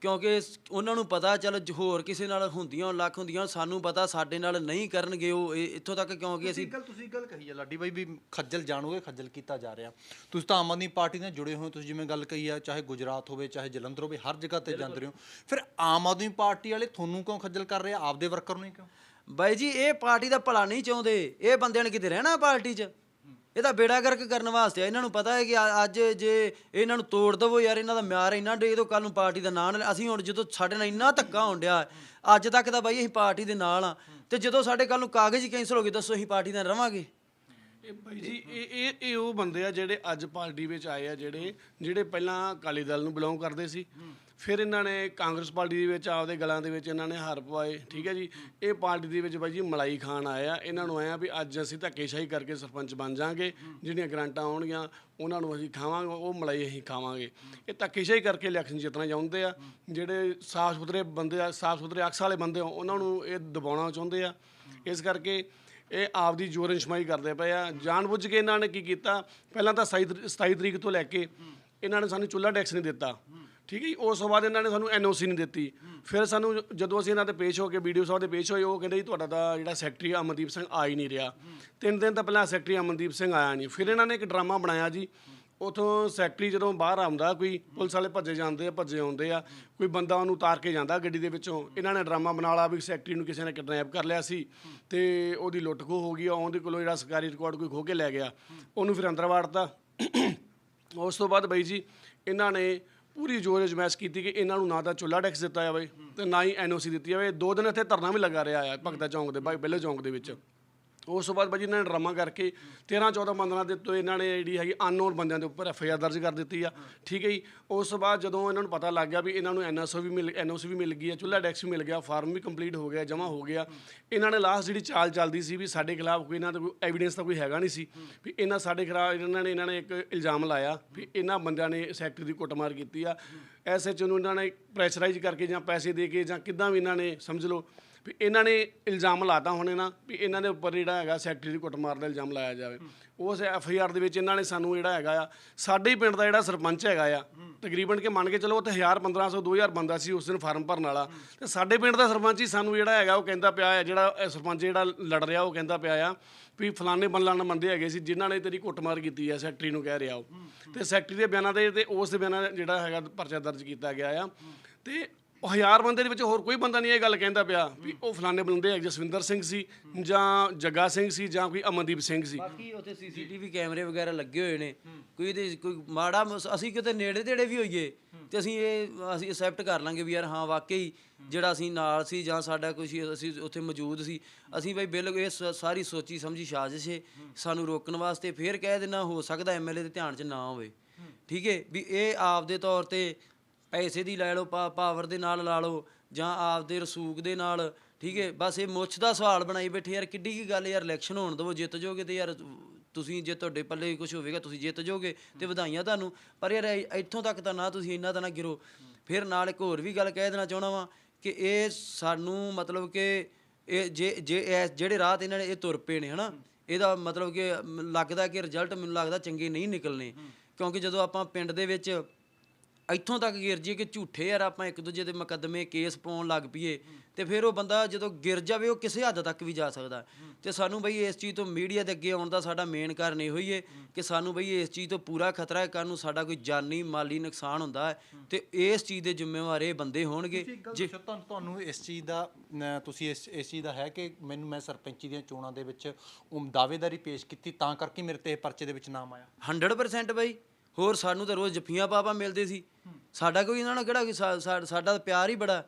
ਕਿਉਂਕਿ ਉਹਨਾਂ ਨੂੰ ਪਤਾ ਚੱਲ ਹੋਰ ਕਿਸੇ ਨਾਲ ਹੁੰਦੀਆਂ ਲੱਖ ਹੁੰਦੀਆਂ ਸਾਨੂੰ ਪਤਾ ਸਾਡੇ ਨਾਲ ਨਹੀਂ ਕਰਨਗੇ ਉਹ ਇੱਥੋਂ ਤੱਕ ਕਿਉਂਕਿ ਅਸੀਂ ਗੱਲ ਤੁਸੀਂ ਗੱਲ ਕਹੀ ਹੈ ਲਾਡੀ ਬਾਈ ਵੀ ਖੱਜਲ ਜਾਣੋਗੇ ਖੱਜਲ ਕੀਤਾ ਜਾ ਰਿਹਾ। ਤੁਸੀਂ ਤਾਂ ਆਮ ਆਦਮੀ ਪਾਰਟੀ ਨਾਲ ਜੁੜੇ ਹੋਏ ਹੋ ਤੁਸੀਂ ਜਿਵੇਂ ਗੱਲ ਕਹੀ ਹੈ ਚਾਹੇ ਗੁਜਰਾਤ ਹੋਵੇ ਚਾਹੇ ਜਲੰਧਰ ਹੋਵੇ ਹਰ ਜਗ੍ਹਾ ਤੇ ਜਾਂਦੇ ਰਹੇ ਹੋ। ਫਿਰ ਆਮ ਆਦਮੀ ਪਾਰਟੀ ਵਾਲੇ ਤੁਹਾਨੂੰ ਕਿਉਂ ਖੱਜਲ ਕਰ ਰਹੇ ਆ? ਆਪਦੇ ਵਰਕਰ ਨੂੰ ਹੀ ਕਿਉਂ? ਬਾਈ ਜੀ, ਇਹ ਪਾਰਟੀ ਦਾ ਭਲਾ ਨਹੀਂ ਚਾਹੁੰਦੇ। ਇਹ ਬੰਦਿਆਂ ਨੇ ਕਿਤੇ ਰਹਿਣਾ ਪਾਰਟੀ 'ਚ? ਇਹ ਤਾਂ ਬੇੜਾ ਗਰਕ ਕਰਨ ਵਾਸਤੇ ਆ। ਇਹਨਾਂ ਨੂੰ ਪਤਾ ਹੈ ਕਿ ਅੱਜ ਜੇ ਇਹਨਾਂ ਨੂੰ ਤੋੜ ਦਵੋ ਯਾਰ, ਇਹਨਾਂ ਦਾ ਮਿਆਰ ਇੰਨਾ ਡੇ ਤੋਂ ਕੱਲ ਨੂੰ ਪਾਰਟੀ ਦਾ ਨਾਂ ਅਸੀਂ ਹੁਣ ਜਦੋਂ ਸਾਡੇ ਨਾਲ ਇੰਨਾ ਧੱਕਾ ਹੋਣ ਡਿਆ, ਅੱਜ ਤੱਕ ਤਾਂ ਬਾਈ ਅਸੀਂ ਪਾਰਟੀ ਦੇ ਨਾਲ ਆ। ਤੇ ਜਦੋਂ ਸਾਡੇ ਕੱਲ ਨੂੰ ਕਾਗਜ਼ ਹੀ ਕੈਂਸਲ ਹੋ ਗਏ, ਦੱਸੋ ਅਸੀਂ ਪਾਰਟੀ ਨਾਲ ਰਵਾਂਗੇ? ਇਹ ਬਾਈ ਜੀ, ਇਹ ਇਹ ਇਹ ਉਹ ਬੰਦੇ ਆ ਜਿਹੜੇ ਅੱਜ ਪਾਰਟੀ ਵਿੱਚ ਆਏ ਆ, ਜਿਹੜੇ ਜਿਹੜੇ ਪਹਿਲਾਂ ਅਕਾਲੀ ਦਲ ਨੂੰ ਬਿਲੋਂਗ ਕਰਦੇ ਸੀ। ਫਿਰ ਇਹਨਾਂ ਨੇ ਕਾਂਗਰਸ ਪਾਰਟੀ ਦੇ ਵਿੱਚ, ਆਪਦੇ ਗਲਾਂ ਦੇ ਵਿੱਚ ਇਹਨਾਂ ਨੇ ਹਾਰ ਪਵਾਏ, ਠੀਕ ਹੈ ਜੀ। ਇਹ ਪਾਰਟੀ ਦੇ ਵਿੱਚ ਬਾਈ ਜੀ ਮਲਾਈ ਖਾਨ ਆਇਆ, ਇਹਨਾਂ ਨੂੰ ਆਇਆ ਵੀ ਅੱਜ ਅਸੀਂ ਧੱਕੇਸ਼ਾਹੀ ਕਰਕੇ ਸਰਪੰਚ ਬਣ ਜਾਾਂਗੇ, ਜਿਹੜੀਆਂ ਗਰਾਂਟਾਂ ਆਉਣਗੀਆਂ, ਉਹਨਾਂ ਨੂੰ ਅਸੀਂ ਖਾਵਾਂਗੇ, ਉਹ ਮਲਾਈ ਅਸੀਂ ਖਾਵਾਂਗੇ। ਇਹ ਧੱਕੇਸ਼ਾਹੀ ਕਰਕੇ ਇਲੈਕਸ਼ਨ ਜਿੱਤਣਾ ਚਾਹੁੰਦੇ ਆ, ਜਿਹੜੇ ਸਾਫ਼ ਸੁਥਰੇ ਬੰਦੇ ਆ, ਸਾਫ਼ ਸੁਥਰੇ ਅਕਸ ਵਾਲੇ ਬੰਦੇ ਆ, ਉਹਨਾਂ ਨੂੰ ਇਹ ਦਬਾਉਣਾ ਚਾਹੁੰਦੇ ਆ। ਇਸ ਕਰਕੇ ਇਹ ਆਪਦੀ ਜੋਰਨ ਸ਼ਮਾਈ ਕਰਦੇ ਪਏ ਆ। ਜਾਣਬੁੱਝ ਕੇ ਇਹਨਾਂ ਨੇ ਕੀ ਕੀਤਾ, ਪਹਿਲਾਂ ਤਾਂ 27 ਤਰੀਕ ਤੋਂ ਲੈ ਕੇ ਇਹਨਾਂ ਨੇ ਸਾਨੂੰ ਚੁੱਲ੍ਹਾ ਟੈਕਸ ਨਹੀਂ ਦਿੱਤਾ। ਠੀਕ ਹੈ ਜੀ, ਉਸ ਤੋਂ ਬਾਅਦ ਇਹਨਾਂ ਨੇ ਸਾਨੂੰ ਐਨਓਸੀ ਨਹੀਂ ਦਿੱਤੀ। ਫਿਰ ਸਾਨੂੰ ਜਦੋਂ ਅਸੀਂ ਇਹਨਾਂ ਤੇ ਪੇਸ਼ ਹੋ ਕੇ ਵੀਡੀਓ ਸਾਹਿਬ ਦੇ ਪੇਸ਼ ਹੋਏ, ਉਹ ਕਹਿੰਦੇ ਜੀ, ਤੁਹਾਡਾ ਤਾਂ ਜਿਹੜਾ ਸੈਕਟਰੀ ਅਮਨਦੀਪ ਸਿੰਘ ਆ ਹੀ ਨਹੀਂ ਰਿਹਾ। ਤਿੰਨ ਦਿਨ ਤਾਂ ਪਹਿਲਾਂ ਸੈਕਟਰੀ ਅਮਨਦੀਪ ਸਿੰਘ ਆਇਆ ਨਹੀਂ। ਫਿਰ ਇਹਨਾਂ ਨੇ ਇੱਕ ਡਰਾਮਾ ਬਣਾਇਆ ਜੀ। ਉਥੋਂ ਸੈਕਟਰੀ ਜਦੋਂ ਬਾਹਰ ਆਉਂਦਾ, ਕੋਈ ਪੁਲਿਸ ਵਾਲੇ ਭੱਜੇ ਜਾਂਦੇ ਆ, ਭੱਜੇ ਆਉਂਦੇ ਆ, ਕੋਈ ਬੰਦਾ ਉਹਨੂੰ ਉਤਾਰ ਕੇ ਜਾਂਦਾ ਗੱਡੀ ਦੇ ਵਿੱਚੋਂ। ਇਹਨਾਂ ਨੇ ਡਰਾਮਾ ਬਣਾ ਲਾ ਵੀ ਸੈਕਟਰੀ ਨੂੰ ਕਿਸੇ ਨੇ ਕਿਡਨੈਪ ਕਰ ਲਿਆ ਸੀ ਤੇ ਉਹਦੀ ਲੁੱਟ ਖੋਹ ਹੋ ਗਈ ਆ, ਉਹਦੇ ਕੋਲੋਂ ਜਿਹੜਾ ਸਰਕਾਰੀ ਰਿਕਾਰਡ ਕੋਈ ਖੋ ਕੇ ਲੈ ਗਿਆ। ਉਹਨੂੰ ਫਿਰ ਅੰਦਰ ਵਾੜਤਾ। ਉਸ ਤੋਂ ਬਾਅਦ ਬਈ ਜੀ, ਇਹਨਾਂ ਨੇ ਪੂਰੀ ਜੋਰ ਅਜਮੈਸ਼ ਕੀਤੀ ਕਿ ਇਹਨਾਂ ਨੂੰ ਨਾ ਤਾਂ ਚੁੱਲਾ ਟੈਕਸ ਦਿੱਤਾ ਜਾਵੇ ਤੇ ਨਾ ਹੀ ਐਨਓਸੀ ਦਿੱਤੀ ਜਾਵੇ। ਦੋ ਦਿਨ ਇੱਥੇ ਧਰਨਾ ਵੀ ਲੱਗਾ ਰਿਹਾ ਆ ਭਗਤਾ ਚੌਂਕ ਦੇ ਬਾਈ ਪਹਿਲੇ ਚੌਂਕ ਦੇ ਵਿੱਚ। ਉਸ ਤੋਂ ਬਾਅਦ ਬਾਜੀ ਇਹਨਾਂ ਨੇ ਡਰਾਮਾ ਕਰਕੇ 13 14 ਬੰਦਿਆਂ ਦੇ ਉੱਤੇ ਇਹਨਾਂ ਨੇ ਜਿਹੜੀ ਹੈਗੀ ਅਨਨੋਨ ਬੰਦਿਆਂ ਦੇ ਉੱਪਰ ਐਫ ਆਈ ਆਰ ਦਰਜ ਕਰ ਦਿੱਤੀ ਆ। ਠੀਕ ਹੈ ਜੀ। ਉਸ ਤੋਂ ਬਾਅਦ ਜਦੋਂ ਇਹਨਾਂ ਨੂੰ ਪਤਾ ਲੱਗ ਗਿਆ ਵੀ ਇਹਨਾਂ ਨੂੰ ਐਨਐਸਓ ਵੀ ਮਿਲ ਐੱਨ ਓ ਸੀ ਵੀ ਮਿਲ ਗਈ ਆ ਚੁੱਲਾ ਟੈਕਸ ਵੀ ਮਿਲ ਗਿਆ, ਫਾਰਮ ਵੀ ਕੰਪਲੀਟ ਹੋ ਗਿਆ, ਜਮ੍ਹਾਂ ਹੋ ਗਿਆ। ਇਹਨਾਂ ਨੇ ਲਾਸਟ ਜਿਹੜੀ ਚਾਲ ਚੱਲਦੀ ਸੀ ਵੀ ਸਾਡੇ ਖਿਲਾਫ ਕੋਈ ਇਹਨਾਂ ਦਾ ਕੋਈ ਐਵੀਡੈਂਸ ਤਾਂ ਕੋਈ ਹੈਗਾ ਨਹੀਂ ਸੀ ਵੀ ਇਹਨਾਂ ਸਾਡੇ ਖਿਲਾਫ ਇਹਨਾਂ ਨੇ ਇਹਨਾਂ ਨੇ ਇੱਕ ਇਲਜ਼ਾਮ ਲਾਇਆ ਵੀ ਇਹਨਾਂ ਬੰਦਿਆਂ ਨੇ ਸੈਕਟਰੀ ਦੀ ਕੁੱਟਮਾਰ ਕੀਤੀ ਆ। ਐਸਐਚ ਨੂੰ ਇਹਨਾਂ ਨੇ ਪ੍ਰੈਸ਼ਰਾਈਜ਼ ਕਰਕੇ ਜਾਂ ਪੈਸੇ ਦੇ ਕੇ ਜਾਂ ਕਿੱਦਾਂ ਵੀ ਇਹਨਾਂ ਨੇ ਸਮਝ ਲਓ ਵੀ ਇਹਨਾਂ ਨੇ ਇਲਜ਼ਾਮ ਲਾਤਾ ਹੁਣ ਇਹਨਾਂ ਵੀ ਇਹਨਾਂ ਦੇ ਉੱਪਰ ਜਿਹੜਾ ਹੈਗਾ ਸੈਕਟਰੀ ਦੀ ਕੁੱਟਮਾਰ ਦਾ ਇਲਜ਼ਾਮ ਲਾਇਆ ਜਾਵੇ। ਉਸ ਐਫ ਆਈ ਆਰ ਦੇ ਵਿੱਚ ਇਹਨਾਂ ਨੇ ਸਾਨੂੰ ਜਿਹੜਾ ਹੈਗਾ ਆ, ਸਾਡੇ ਹੀ ਪਿੰਡ ਦਾ ਜਿਹੜਾ ਸਰਪੰਚ ਹੈਗਾ ਆ, ਤਕਰੀਬਨ ਕਿ ਮੰਨ ਕੇ ਚਲੋ ਉੱਥੇ 1000 1500 2000 ਬੰਦਾ ਸੀ ਉਸ ਦਿਨ ਫਾਰਮ ਭਰਨ ਵਾਲਾ। ਤੇ ਸਾਡੇ ਪਿੰਡ ਦਾ ਸਰਪੰਚ ਹੀ ਸਾਨੂੰ ਜਿਹੜਾ ਹੈਗਾ ਉਹ ਕਹਿੰਦਾ ਪਿਆ ਹੈ ਜਿਹੜਾ ਸਰਪੰਚ ਜਿਹੜਾ ਲੜ ਰਿਹਾ ਉਹ ਕਹਿੰਦਾ ਪਿਆ ਆ ਵੀ ਫਲਾਣੇ ਬੰਲਾਣ ਬੰਦੇ ਹੈਗੇ ਸੀ, ਜਿਨ੍ਹਾਂ ਨੇ ਤੇਰੀ ਕੁੱਟਮਾਰ ਕੀਤੀ ਹੈ ਸੈਕਟਰੀ ਨੂੰ ਕਹਿ ਰਿਹਾ ਉਹ। ਤੇ ਸੈਕਟਰੀ ਦੇ ਬਿਆਨਾਂ ਤੇ ਤੇ ਉਸ ਦੇ ਬਿਆਨਾਂ ਜਿਹੜਾ ਹੈਗਾ ਪਰਚਾ ਦਰਜ ਕੀਤਾ ਗਿਆ ਆ। ਤੇ ਉਹ ਹਜ਼ਾਰ ਬੰਦੇ ਦੇ ਵਿੱਚ ਹੋਰ ਕੋਈ ਬੰਦਾ ਨਹੀਂ ਇਹ ਗੱਲ ਕਹਿੰਦਾ ਪਿਆ ਵੀ ਉਹ ਫਲਾਣੇ ਬੰਦੇ ਹੈ ਜਸਵਿੰਦਰ ਸਿੰਘ ਸੀ ਜਾਂ ਜੱਗਾ ਸਿੰਘ ਸੀ ਜਾਂ ਕੋਈ ਅਮਨਦੀਪ ਸਿੰਘ ਸੀ। ਬਾਕੀ ਉੱਥੇ ਸੀਸੀਟੀਵੀ ਕੈਮਰੇ ਵਗੈਰਾ ਲੱਗੇ ਹੋਏ ਨੇ। ਕੋਈ ਇਹਦੇ ਕੋਈ ਮਾੜਾ ਮਸ- ਅਸੀਂ ਕਿਤੇ ਨੇੜੇ ਤੇੜੇ ਵੀ ਹੋਈਏ ਤੇ ਅਸੀਂ ਇਹ, ਅਸੀਂ ਐਕਸੈਪਟ ਕਰ ਲਾਂਗੇ ਵੀ ਯਾਰ ਹਾਂ, ਵਾਕਈ ਜਿਹੜਾ ਅਸੀਂ ਨਾਲ ਸੀ ਜਾਂ ਸਾਡਾ ਕੁਝ ਅਸੀਂ ਉੱਥੇ ਮੌਜੂਦ ਸੀ। ਅਸੀਂ ਬਈ ਬਿਲਕੁਲ ਇਹ ਸਾਰੀ ਸੋਚੀ ਸਮਝੀ ਸਾਜ਼ਿਸ਼ ਹੈ ਸਾਨੂੰ ਰੋਕਣ ਵਾਸਤੇ ਫੇਰ ਕਹਿ ਦੇਣਾ ਹੋ ਸਕਦਾ ਐਮਐਲਏ ਦੇ ਧਿਆਨ 'ਚ ਨਾ ਹੋਵੇ। ਠੀਕ ਹੈ ਵੀ ਇਹ ਆਪ ਦੇ ਤੌਰ ਤੇ ਪੈਸੇ ਦੀ ਲੈ ਲਓ, ਪਾ- ਪਾਵਰ ਦੇ ਨਾਲ ਲਾ ਲਓ, ਜਾਂ ਆਪਦੇ ਰਸੂਖ ਦੇ ਨਾਲ, ਠੀਕ ਹੈ? ਬਸ ਇਹ ਮੁੱਛ ਦਾ ਸਵਾਲ ਬਣਾਈ ਬੈਠੇ ਯਾਰ, ਕਿੱਡੀ ਕੀ ਗੱਲ ਯਾਰ ਇਲੈਕਸ਼ਨ ਹੋਣ ਦਿਓ, ਜਿੱਤ ਜਾਓਗੇ ਤੇ ਯਾਰ, ਤੁਸੀਂ ਜੇ ਤੁਹਾਡੇ ਪੱਲੇ ਕੁਝ ਹੋਵੇਗਾ, ਤੁਸੀਂ ਜਿੱਤ ਜਾਓਗੇ ਤੇ ਵਧਾਈਆਂ ਤੁਹਾਨੂੰ। ਪਰ ਯਾਰ ਇੱਥੋਂ ਤੱਕ ਤਾਂ ਨਾ ਤੁਸੀਂ ਇੰਨਾ ਤਾਂ ਨਾ ਗਿਰੋ। ਫਿਰ ਨਾਲ ਇੱਕ ਹੋਰ ਵੀ ਗੱਲ ਕਹਿ ਦੇਣਾ ਚਾਹਣਾ ਵਾਂ ਕਿ ਇਹ ਸਾਨੂੰ ਮਤਲਬ ਕਿ ਇਹ ਜੇ ਜੇ ਇਹ ਜਿਹੜੇ ਰਾਹ ਤੇ ਇਹਨਾਂ ਨੇ ਇਹ ਤੁਰ ਪਏ ਨੇ, ਹਨਾ? ਇਹਦਾ ਮਤਲਬ ਕਿ ਲੱਗਦਾ ਕਿ ਰਿਜ਼ਲਟ ਮੈਨੂੰ ਲੱਗਦਾ ਚੰਗੇ ਨਹੀਂ ਨਿਕਲਨੇ ਕਿਉਂਕਿ ਜਦੋਂ ਆਪਾਂ ਪਿੰਡ ਦੇ ਵਿੱਚ ਇੱਥੋਂ ਤੱਕ ਗਿਰ ਜੀ ਕਿ ਝੂਠੇ ਯਾਰ ਆਪਾਂ ਇੱਕ ਦੂਜੇ ਦੇ ਮੁਕੱਦਮੇ ਕੇਸ ਪਾਉਣ ਲੱਗ ਪਈਏ ਤੇ ਫਿਰ ਉਹ ਬੰਦਾ ਜਦੋਂ ਗਿਰ ਜਾਵੇ ਉਹ ਕਿਸੇ ਹੱਦ ਤੱਕ ਵੀ ਜਾ ਸਕਦਾ। ਤੇ ਸਾਨੂੰ ਬਈ ਇਸ ਚੀਜ਼ ਤੋਂ ਮੀਡੀਆ ਦੇ ਅੱਗੇ ਆਉਣ ਦਾ ਸਾਡਾ ਮੇਨ ਕਾਰਨ ਇਹੋ ਹੀ ਹੈ ਕਿ ਸਾਨੂੰ ਬਈ ਇਸ ਚੀਜ਼ ਤੋਂ ਪੂਰਾ ਖਤਰਾ ਹੈ ਕੱਲ੍ਹ ਨੂੰ ਸਾਡਾ ਕੋਈ ਜਾਨੀ ਮਾਲੀ ਨੁਕਸਾਨ ਹੁੰਦਾ ਹੈ ਤੇ ਇਸ ਚੀਜ਼ ਦੇ ਜ਼ਿੰਮੇਵਾਰ ਇਹ ਬੰਦੇ ਹੋਣਗੇ। ਜੇ ਤੁਹਾਨੂੰ ਤੁਹਾਨੂੰ ਇਸ ਚੀਜ਼ ਦਾ ਤੁਸੀਂ ਇਸ ਇਸ ਚੀਜ਼ ਦਾ ਹੈ ਕਿ ਮੈਨੂੰ ਮੈਂ ਸਰਪੰਚੀ ਦੀਆਂ ਚੋਣਾਂ ਦੇ ਵਿੱਚ ਉਹ ਦਾਅਵੇਦਾਰੀ ਪੇਸ਼ ਕੀਤੀ ਤਾਂ ਕਰਕੇ ਮੇਰੇ ਤੇ ਪਰਚੇ ਦੇ ਵਿੱਚ ਨਾਮ ਆਇਆ? 100% ਬਈ। ਹੋਰ ਸਾਨੂੰ ਤਾਂ ਰੋਜ਼ ਜੱਫੀਆਂ ਪਾਪਾ ਮਿਲਦੇ ਸੀ। ਸਾਡਾ ਕੋਈ ਇਹਨਾਂ ਨਾਲ ਕਿਹੜਾ ਕੋਈ ਸਾਡਾ ਪਿਆਰ ਹੀ ਬੜਾ।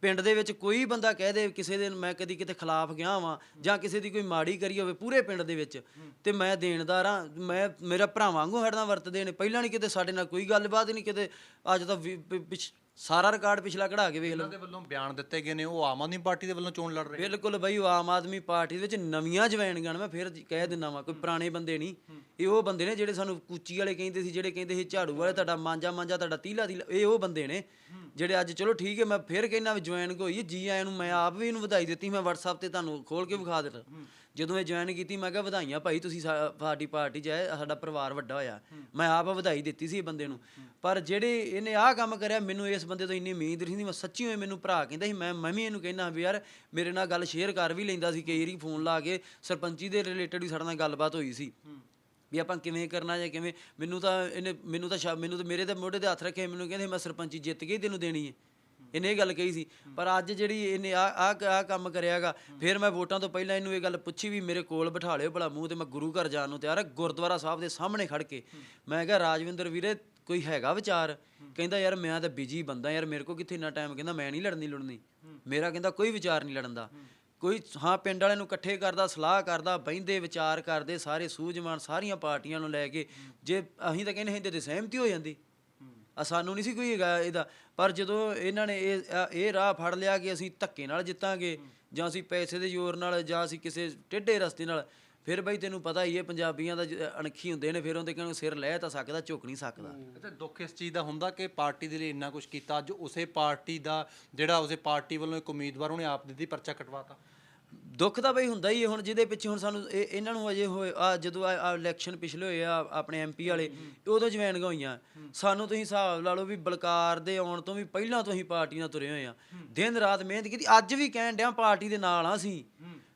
ਪਿੰਡ ਦੇ ਵਿੱਚ ਕੋਈ ਬੰਦਾ ਕਹਿ ਦੇ ਕਿਸੇ ਦੇ ਮੈਂ ਕਦੀ ਕਿਤੇ ਖਿਲਾਫ ਗਿਆ ਵਾਂ ਜਾਂ ਕਿਸੇ ਦੀ ਕੋਈ ਮਾੜੀ ਕਰੀ ਹੋਵੇ ਪੂਰੇ ਪਿੰਡ ਦੇ ਵਿੱਚ। ਤੇ ਮੈਂ ਦੇਣਦਾਰ ਆ ਮੈਂ ਮੇਰਾ ਭਰਾ ਵਾਂਗੂ ਹੜਨਾ ਵਰਤਦੇ ਨੇ। ਪਹਿਲਾਂ ਨਹੀਂ ਕਿਤੇ ਸਾਡੇ ਨਾਲ ਕੋਈ ਗੱਲਬਾਤ ਨਹੀਂ ਕਿਤੇ, ਅੱਜ ਤਾਂ ਵੀ- ਸਾਰਾ ਰਿਕਾਰਡ ਪਿਛਲਾ ਕਢਾ ਕੇ ਵੇਖ ਲਓ। ਉਹਨਾਂ ਦੇ ਵੱਲੋਂ ਬਿਆਨ ਦਿੱਤੇ ਗਏ ਨੇ ਉਹ ਆਮ ਆਦਮੀ ਪਾਰਟੀ ਦੇ ਵੱਲੋਂ ਚੋਣ ਲੜ ਰਹੇ ਬਿਲਕੁਲ ਬਈ ਉਹ ਆਮ ਆਦਮੀ ਪਾਰਟੀ ਦੇ ਵਿੱਚ ਨਵੀਆਂ ਜਵੈਣਗਾਂ ਮੈਂ ਫਿਰ ਕਹਿ ਦਿੰਦਾ ਵਾਂ ਕੋਈ ਪੁਰਾਣੇ ਬੰਦੇ ਨਹੀਂ। ਇਹ ਉਹ ਬੰਦੇ ਨੇ ਜਿਹੜੇ ਸਾਨੂੰ ਕੂਚੀ ਵਾਲੇ ਕਹਿੰਦੇ ਸੀ ਜਿਹੜੇ ਕਹਿੰਦੇ ਸੀ ਝਾੜੂ ਵਾਲੇ ਤੁਹਾਡਾ ਮਾਂਜਾ ਮਾਂਜਾ ਤੁਹਾਡਾ ਤੀਲਾ ਤੀਲਾ ਇਹ ਉਹ ਬੰਦੇ ਨੇ। ਜਿਹੜੇ ਅੱਜ ਚਲੋ ਠੀਕ ਹੈ ਮੈਂ ਫਿਰ ਕਹਿਣਾ ਵੀ ਜੁਆਇਨ ਹੋਈ ਹੈ, ਜੀ ਆਇਆਂ ਨੂੰ ਮੈਂ ਆਪ ਵੀ ਇਹਨੂੰ ਵਧਾਈ ਦਿੱਤੀ ਮੈਂ WhatsApp ਤੇ ਤੁਹਾਨੂੰ ਖੋਲ ਕੇ ਵਿਖਾ ਦਿੱਤਾ। ਜਦੋਂ ਇਹ ਜੁਆਇਨ ਕੀਤੀ ਮੈਂ ਕਿਹਾ ਵਧਾਈਆਂ ਭਾਈ ਤੁਸੀਂ ਸਾਡੀ ਪਾਰਟੀ 'ਚ ਆਏ ਸਾਡਾ ਪਰਿਵਾਰ ਵੱਡਾ ਹੋਇਆ। ਮੈਂ ਆਪ ਵਧਾਈ ਦਿੱਤੀ ਸੀ ਇਹ ਬੰਦੇ ਨੂੰ। ਪਰ ਜਿਹੜੇ ਇਹਨੇ ਆਹ ਕੰਮ ਕਰਿਆ ਮੈਨੂੰ ਇਸ ਬੰਦੇ ਤੋਂ ਇੰਨੀ ਉਮੀਦ ਨਹੀਂ ਸੀ ਮੈਂ ਸੱਚੀ ਹੋਏ ਮੈਨੂੰ ਭਰਾ ਕਹਿੰਦਾ ਸੀ ਮੈਂ ਮੈਂ ਵੀ ਇਹਨੂੰ ਕਹਿਣਾ ਵੀ ਯਾਰ ਮੇਰੇ ਨਾਲ ਗੱਲ ਸ਼ੇਅਰ ਕਰ ਵੀ ਲੈਂਦਾ ਸੀ ਕਈ ਵਾਰੀ ਫੋਨ ਲਾ ਕੇ ਸਰਪੰਚੀ ਦੇ ਰਿਲੇਟਡ ਵੀ ਸਾਡੇ ਨਾਲ ਗੱਲਬਾਤ ਹੋਈ ਸੀ। ਵੀ ਆਪਾਂ ਕਿਵੇਂ ਕਰਨਾ ਜਾਂ ਕਿਵੇਂ, ਮੈਨੂੰ ਤਾਂ ਇਹਨੇ, ਮੈਨੂੰ ਤਾਂ ਸ਼ਾ- ਮੈਨੂੰ ਤਾਂ ਮੇਰੇ ਤਾਂ ਮੋਢੇ ਤੇ ਹੱਥ ਰੱਖੇ ਮੈਨੂੰ ਕਹਿੰਦੇ ਮੈਂ ਸਰਪੰਚੀ ਜਿੱਤ ਕੇ ਹੀ ਤੈਨੂੰ ਦੇਣੀ ਹੈ। ਇਹਨੇ ਇਹ ਗੱਲ ਕਹੀ ਸੀ। ਪਰ ਅੱਜ ਜਿਹੜੀ ਇਹਨੇ ਆ ਆ ਆ ਕੰਮ ਕਰਿਆਗਾ, ਫਿਰ ਮੈਂ ਵੋਟਾਂ ਤੋਂ ਪਹਿਲਾਂ ਇਹਨੂੰ ਇਹ ਗੱਲ ਪੁੱਛੀ ਵੀ ਮੇਰੇ ਕੋਲ ਬਿਠਾ ਲਿਓ ਭਲਾ ਮੂੰਹ ਤੇ ਮੈਂ ਗੁਰੂ ਘਰ ਜਾਣ ਨੂੰ ਤਿਆਰ ਆ, ਗੁਰਦੁਆਰਾ ਸਾਹਿਬ ਦੇ ਸਾਹਮਣੇ ਖੜ ਕੇ। ਮੈਂ ਕਿਹਾ, ਰਾਜਵਿੰਦਰ ਵੀਰੇ, ਕੋਈ ਹੈਗਾ ਵਿਚਾਰ? ਕਹਿੰਦਾ, ਯਾਰ ਮੈਂ ਤਾਂ ਬਿਜ਼ੀ ਬੰਦਾ, ਯਾਰ ਮੇਰੇ ਕੋ ਕਿੱਥੇ ਇੰਨਾ ਟਾਈਮ ਕਹਿੰਦਾ, ਮੈਂ ਨਹੀਂ ਲੜਨੀ ਲੜਨੀ। ਮੇਰਾ ਕਹਿੰਦਾ, ਕੋਈ ਵਿਚਾਰ ਨਹੀਂ ਲੜਨ ਦਾ। ਕੋਈ ਹਾਂ ਪਿੰਡ ਵਾਲਿਆਂ ਨੂੰ ਇਕੱਠੇ ਕਰਦਾ, ਸਲਾਹ ਕਰਦਾ, ਬਹਿੰਦੇ, ਵਿਚਾਰ ਕਰਦੇ, ਸਾਰੇ ਸੂਝਵਾਨ ਸਾਰੀਆਂ ਪਾਰਟੀਆਂ ਨੂੰ ਲੈ ਕੇ ਜੇ ਅਸੀਂ ਤਾਂ ਕਹਿੰਦੇ ਹੁੰਦੇ ਤੇ ਸਹਿਮਤੀ ਹੋ ਜਾਂਦੀ। ਆ ਸਾਨੂੰ ਨਹੀਂ ਸੀ ਕੋਈ ਇਹਦਾ। ਪਰ ਜਦੋਂ ਇਹਨਾਂ ਨੇ ਇਹ ਇਹ ਰਾਹ ਫੜ ਲਿਆ ਕਿ ਅਸੀਂ ਧੱਕੇ ਨਾਲ ਜਿੱਤਾਂਗੇ ਜਾਂ ਅਸੀਂ ਪੈਸੇ ਦੇ ਜ਼ੋਰ ਨਾਲ ਜਾਂ ਅਸੀਂ ਕਿਸੇ ਟੇਢੇ ਰਸਤੇ ਨਾਲ, ਫਿਰ ਬਈ ਤੈਨੂੰ ਪਤਾ ਹੀ ਹੈ ਪੰਜਾਬੀਆਂ ਦਾ ਅਣਖੀ ਹੁੰਦੇ ਨੇ, ਫਿਰ ਉਹਦੇ ਕਿਉਂ ਸਿਰ ਲੈ ਤਾਂ ਸਕਦਾ, ਝੁਕ ਨਹੀਂ ਸਕਦਾ। ਤੇ ਦੁੱਖ ਇਸ ਚੀਜ਼ ਦਾ ਹੁੰਦਾ ਕਿ ਪਾਰਟੀ ਦੇ ਲਈ ਇੰਨਾ ਕੁਝ ਕੀਤਾ, ਅੱਜ ਉਸੇ ਪਾਰਟੀ ਦਾ, ਜਿਹੜਾ ਉਸੇ ਪਾਰਟੀ ਵੱਲੋਂ ਇੱਕ ਉਮੀਦਵਾਰ ਉਹਨੇ ਆਪ ਦਿੱਤੀ ਪਰਚਾ ਕਟਵਾਤਾ। ਦੁੱਖ ਤਾਂ ਬਈ ਹੁੰਦਾ ਹੀ ਹੈ, ਹੁਣ ਜਿਹਦੇ ਪਿੱਛੇ ਹੁਣ ਸਾਨੂੰ ਇਹ- ਇਹਨਾਂ ਨੂੰ ਅਜੇ ਹੋਏ ਆ ਜਦੋਂ ਆ ਇਲੈਕਸ਼ਨ ਪਿਛਲੇ ਹੋਏ ਆ, ਆਪਣੇ ਐਮਪੀ ਵਾਲੇ ਉਦੋਂ ਜਵੈਨ ਗਈਆਂ ਸਾਨੂੰ ਤੁਸੀਂ ਹਿਸਾਬ ਲਾ ਲਓ ਵੀ ਬਲਕਾਰ ਦੇ ਆਉਣ ਤੋਂ ਵੀ ਪਹਿਲਾਂ ਤੋਂ ਹੀ ਪਾਰਟੀ ਨਾਲ ਤੁਰੇ ਹੋਏ ਆ। ਦਿਨ ਰਾਤ ਮਿਹਨਤ ਕੀਤੀ। ਅੱਜ ਵੀ ਕਹਿਣ ਡਿਆ ਪਾਰਟੀ ਦੇ ਨਾਲ ਆ ਅਸੀਂ।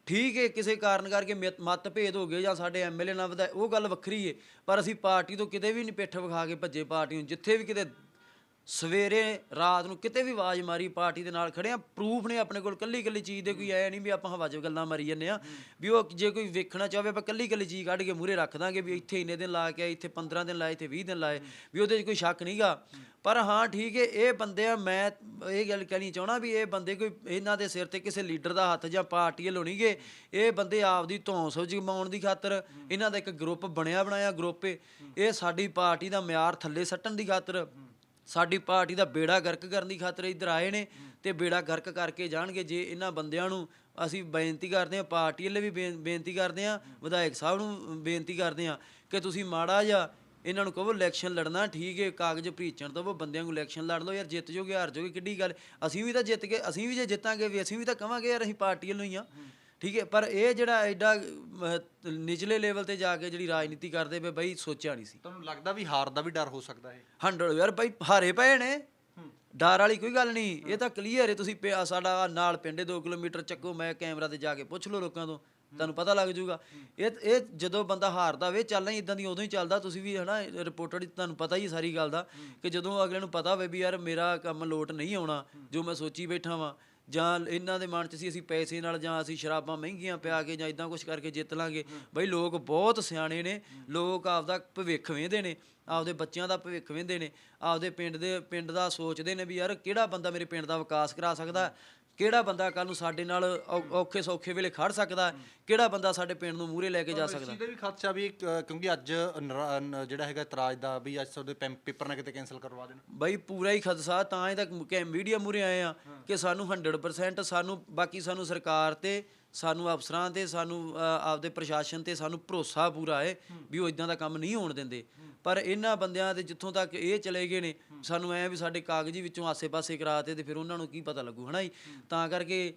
ਠੀਕ ਹੈ, ਕਿਸੇ ਕਾਰਨ ਕਰਕੇ ਮਿਤ- ਮਤਭੇਦ ਹੋ ਗਏ ਜਾਂ ਸਾਡੇ ਐਮਐਲਏ ਨਾਲ ਵਧਾਏ ਉਹ ਗੱਲ ਵੱਖਰੀ ਹੈ। ਪਰ ਅਸੀਂ ਪਾਰਟੀ ਤੋਂ ਕਿਤੇ ਵੀ ਨਹੀਂ ਪਿੱਠ ਵਿਖਾ ਕੇ ਭੱਜੇ ਪਾਰਟੀ ਨੂੰ। ਜਿੱਥੇ ਵੀ ਕਿਤੇ ਸਵੇਰੇ ਰਾਤ ਨੂੰ ਕਿਤੇ ਵੀ ਆਵਾਜ਼ ਮਾਰੀ, ਪਾਰਟੀ ਦੇ ਨਾਲ ਖੜੇ ਆ ਪ੍ਰੂਫ ਨੇ ਆਪਣੇ ਕੋਲ ਕੱਲੀ ਕੱਲੀ ਚੀਜ਼ ਦੇ ਕੋਈ ਆਇਆ ਨਹੀਂ ਵੀ ਆਪਾਂ ਹਵਾ 'ਚ ਗੱਲਾਂ ਮਾਰੀ ਜੰਨੇ ਆ ਵੀ ਉਹ ਜੇ ਕੋਈ ਵੇਖਣਾ ਚਾਹਵੇ, ਆਪਾਂ ਕੱਲੀ ਕੱਲੀ ਚੀਜ਼ ਕੱਢ ਕੇ ਮੂਰੇ ਰੱਖ ਦਾਂਗੇ ਵੀ ਇੱਥੇ ਇੰਨੇ ਦਿਨ ਲਾ ਕੇ ਆਏ, ਇੱਥੇ 15 ਦਿਨ ਲਾਏ, ਇੱਥੇ 20 ਦਿਨ ਲਾਏ, ਵੀ ਉਹਦੇ 'ਚ ਕੋਈ ਸ਼ੱਕ ਨਹੀਂਗਾ ਪਰ ਹਾਂ, ਠੀਕ ਹੈ ਇਹ ਬੰਦੇ ਆ, ਮੈਂ ਇਹ ਗੱਲ ਕਹਿਣੀ ਚਾਹਣਾ ਵੀ ਇਹ ਬੰਦੇ ਕੋਈ ਇਹਨਾਂ ਦੇ ਸਿਰ ਤੇ ਕਿਸੇ ਲੀਡਰ ਦਾ ਹੱਥ ਜਾਂ ਪਾਰਟੀ ਵੱਲੋਂ ਨਹੀਂ ਗੇ। ਇਹ ਬੰਦੇ ਆਪਦੀ ਧੌਂਸ ਜਮਾਉਣ ਦੀ ਖਾਤਰ ਇਹਨਾਂ ਦਾ ਇੱਕ ਗਰੁੱਪ ਬਣਿਆ ਬਣਾਇਆ ਗਰੁੱਪ ਇਹ ਸਾਡੀ ਪਾਰਟੀ ਦਾ ਮਿਆਰ ਥੱਲੇ ਸੱਟਣ ਦੀ ਖਾਤਰ ਸਾਡੀ ਪਾਰਟੀ ਦਾ ਬੇੜਾ ਗਰਕ ਕਰਨ ਦੀ ਖਾਤਰ ਇੱਧਰ ਆਏ ਨੇ ਤੇ ਬੇੜਾ ਗਰਕ ਕਰਕੇ ਜਾਣਗੇ ਜੇ ਇਹਨਾਂ ਬੰਦਿਆਂ ਨੂੰ ਅਸੀਂ ਬੇਨਤੀ ਕਰਦੇ ਹਾਂ, ਪਾਰਟੀ ਵਾਲੇ ਵੀ ਬੇਨ- ਬੇਨਤੀ ਕਰਦੇ ਹਾਂ, ਵਿਧਾਇਕ ਸਾਹਿਬ ਨੂੰ ਬੇਨਤੀ ਕਰਦੇ ਹਾਂ ਕਿ ਤੁਸੀਂ ਮਾੜਾ ਜਿਹਾ ਇਹਨਾਂ ਨੂੰ ਕਹੋ ਇਲੈਕਸ਼ਨ ਲੜਨਾ ਠੀਕ ਹੈ, ਕਾਗਜ਼ ਭਰੀਚਣ ਤੋਂ ਉਹ ਬੰਦਿਆਂ ਨੂੰ ਇਲੈਕਸ਼ਨ ਲੜ ਲਓ, ਯਾਰ ਜਿੱਤ ਜੋਗੇ ਹਾਰ ਜੋਗੇ, ਕਿੱਡੀ ਗੱਲ। ਅਸੀਂ ਵੀ ਤਾਂ ਜਿੱਤ ਗਏ, ਅਸੀਂ ਵੀ ਜੇ ਜਿੱਤਾਂਗੇ ਵੀ, ਅਸੀਂ ਵੀ ਤਾਂ ਕਵਾਂਗੇ ਯਾਰ ਅਸੀਂ ਪਾਰਟੀ ਵੱਲੋਂ ਹੀ ਆ ਠੀਕ ਹੈ ਪਰ ਇਹ ਜਿਹੜਾ ਐਡਾ ਨਿਚਲੇ ਲੈਵਲ ਤੇ ਜਾ ਕੇ ਜਿਹੜੀ ਰਾਜਨੀਤੀ ਕਰਦੇ ਪਏ ਬਈ ਸੋਚਿਆ ਨਹੀਂ ਸੀ। ਤੁਹਾਨੂੰ ਲੱਗਦਾ ਵੀ ਹਾਰ ਦਾ ਵੀ ਡਰ ਹੋ ਸਕਦਾ ਹੈ 100 ਯਾਰ ਭਾਈ ਹਾਰੇ ਪਏ ਨੇ। ਡਰ ਵਾਲੀ ਕੋਈ ਗੱਲ ਨਹੀਂ। ਇਹ ਤਾਂ ਕਲੀਅਰ ਹੈ ਤੁਸੀਂ ਸਾਡਾ ਨਾਲ ਪਿੰਡੇ 2 ਕਿਲੋਮੀਟਰ ਚੱਕੋ ਮੈਂ ਕੈਮਰਾ ਤੇ ਜਾ ਕੇ ਪੁੱਛ ਲਓ ਲੋਕਾਂ ਤੋਂ ਤੁਹਾਨੂੰ ਪਤਾ ਲੱਗ ਜਾਊਗਾ। ਇਹ ਇਹ ਜਦੋਂ ਬੰਦਾ ਹਾਰਦਾ ਵੇ ਚੱਲਣਾ ਹੀ ਇਦਾਂ ਦੀ ਉਦੋਂ ਹੀ ਚੱਲਦਾ ਤੁਸੀਂ ਵੀ ਹਨਾ ਰਿਪੋਰਟਰ ਤੁਹਾਨੂੰ ਪਤਾ ਹੀ ਸਾਰੀ ਗੱਲ ਦਾ ਕਿ ਜਦੋਂ ਅਗਲੇ ਨੂੰ ਪਤਾ ਹੋਵੇ ਵੀ ਯਾਰ ਮੇਰਾ ਕੰਮ ਲੋਟ ਨਹੀਂ ਆਉਣਾ ਜੋ ਮੈਂ ਸੋਚੀ ਬੈਠਾ ਵਾਂ ਜਾਂ ਇਹਨਾਂ ਦੇ ਮਨ 'ਚ ਸੀ, ਅਸੀਂ ਪੈਸੇ ਨਾਲ ਜਾਂ ਅਸੀਂ ਸ਼ਰਾਬਾਂ ਮਹਿੰਗੀਆਂ ਪਿਆ ਕੇ ਜਾਂ ਇਦਾਂ ਕੁਝ ਕਰਕੇ ਜਿੱਤ ਲਾਂਗੇ। ਬਈ ਲੋਕ ਬਹੁਤ ਸਿਆਣੇ ਨੇ, ਲੋਕ ਆਪਦਾ ਭਵਿੱਖ ਵੇਂਦੇ ਨੇ, ਆਪਦੇ ਬੱਚਿਆਂ ਦਾ ਭਵਿੱਖ ਵੇਂਦੇ ਨੇ, ਆਪਦੇ ਪਿੰਡ ਦੇ, ਪਿੰਡ ਦਾ ਸੋਚਦੇ ਨੇ ਵੀ ਯਾਰ ਕਿਹੜਾ ਬੰਦਾ ਮੇਰੇ ਪਿੰਡ ਦਾ ਵਿਕਾਸ ਕਰਾ ਸਕਦਾ। ਕਿਹੜਾ ਬੰਦਾ ਕੱਲ ਨੂੰ ਸਾਡੇ ਨਾਲ ਔਖੇ ਸੌਖੇ ਵੇਲੇ ਖੜ ਸਕਦਾ? ਕਿਹੜਾ ਬੰਦਾ ਸਾਡੇ ਪਿੰਡ ਨੂੰ ਮੂਹਰੇ ਲੈ ਕੇ ਜਾ ਸਕਦਾ ਚੀਜ਼ ਦਾ ਵੀ ਖਦਸ਼ਾ ਵੀ ਕਿਉਂਕਿ ਅੱਜ ਜਿਹੜਾ ਹੈਗਾ ਇਤਰਾਜ਼ ਦਾ ਵੀ ਅੱਜ ਪੈਮ- ਪੇਪਰ ਨਾ ਕਿਤੇ ਕੈਨਸਲ ਕਰਵਾ ਦੇਣ ਬਈ ਪੂਰਾ ਹੀ ਖਦਸ਼ਾ ਤਾਂ ਹੀ ਤੱਕ ਮੀਡੀਆ ਮੂਰੇ ਆਏ ਆ ਕਿ ਸਾਨੂੰ 100% ਸਾਨੂੰ ਬਾਕੀ ਸਾਨੂੰ ਸਰਕਾਰ ਤੇ ਸਾਨੂੰ ਅਫਸਰਾਂ ਤੇ ਸਾਨੂੰ ਆਪਦੇ ਪ੍ਰਸ਼ਾਸਨ ਤੇ ਸਾਨੂੰ ਭਰੋਸਾ ਪੂਰਾ ਹੈ ਵੀ ਉਹ ਇਦਾਂ ਦਾ ਕੰਮ ਨਹੀਂ ਹੋਣ ਦਿੰਦੇ। ਪਰ ਇਹਨਾਂ ਬੰਦਿਆਂ ਦੇ ਜਿੱਥੋਂ ਤੱਕ ਇਹ ਚਲੇ ਗਏ ਨੇ ਸਾਨੂੰ ਐ ਵੀ ਸਾਡੇ ਕਾਗਜ਼ੀ ਵਿੱਚੋਂ ਆਸੇ-ਪਾਸੇ ਕਰਾਤੇ ਤੇ ਫਿਰ ਉਹਨਾਂ ਨੂੰ ਕੀ ਪਤਾ ਲੱਗੂ ਹਨਾ ਜੀ? ਤਾਂ ਕਰਕੇ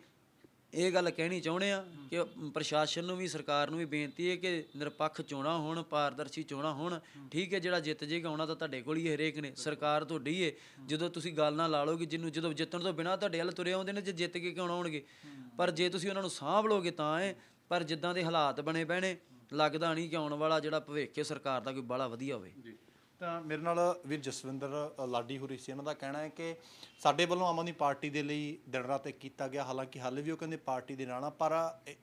ਇਹ ਗੱਲ ਕਹਿਣੀ ਚਾਹੁੰਦੇ ਆ ਕਿ ਪ੍ਰਸ਼ਾਸਨ ਨੂੰ ਵੀ, ਸਰਕਾਰ ਨੂੰ ਵੀ ਬੇਨਤੀ ਹੈ ਕਿ ਨਿਰਪੱਖ ਚੋਣਾਂ ਹੋਣ, ਪਾਰਦਰਸ਼ੀ ਚੋਣਾਂ ਹੋਣ। ਠੀਕ ਹੈ, ਜਿਹੜਾ ਜਿੱਤ ਜੇਗਾ ਆਉਣਾ ਤਾਂ ਤੁਹਾਡੇ ਕੋਲ ਹੀ ਹਰੇਕ ਨੇ, ਸਰਕਾਰ ਤੁਹਾਡੀ ਹੈ। ਜਦੋਂ ਤੁਸੀਂ ਗੱਲ ਨਾ ਲਾ ਲਓਗੇ, ਜਿਹਨੂੰ ਜਦੋਂ ਜਿੱਤਣ ਤੋਂ ਬਿਨਾਂ ਤੁਹਾਡੇ ਵੱਲ ਤੁਰੇ ਆਉਂਦੇ ਨੇ, ਜੇ ਜਿੱਤ ਕੇ ਕਿਉਂ ਨਾ ਆਉਣਗੇ? ਪਰ ਜੇ ਤੁਸੀਂ ਉਹਨਾਂ ਨੂੰ ਸਾਂਭ ਲਓਗੇ ਤਾਂ ਹੈ ਪਰ ਜਿੱਦਾਂ ਦੇ ਹਾਲਾਤ ਬਣੇ ਪਏ ਲੱਗਦਾ ਨਹੀਂ ਕਿ ਆਉਣ ਵਾਲਾ ਜਿਹੜਾ ਭਵਿੱਖ ਹੈ ਸਰਕਾਰ ਦਾ ਕੋਈ ਬੜਾ ਵਧੀਆ ਹੋਵੇ। ਤਾਂ ਮੇਰੇ ਨਾਲ ਵੀਰ ਜਸਵਿੰਦਰ ਅ, ਲਾਡੀ ਹੋਰੀ ਸੀ। ਇਹਨਾਂ ਦਾ ਕਹਿਣਾ ਹੈ ਕਿ ਸਾਡੇ ਵੱਲੋਂ ਆਮ ਆਦਮੀ ਪਾਰਟੀ ਦੇ ਲਈ ਦਿਨ ਰਾਤ ਇੱਕ ਕੀਤਾ ਗਿਆ। ਹਾਲਾਂਕਿ ਹਾਲੇ ਵੀ ਉਹ ਕਹਿੰਦੇ ਪਾਰਟੀ ਦੇ ਨਾਲ ਆ ਪਰ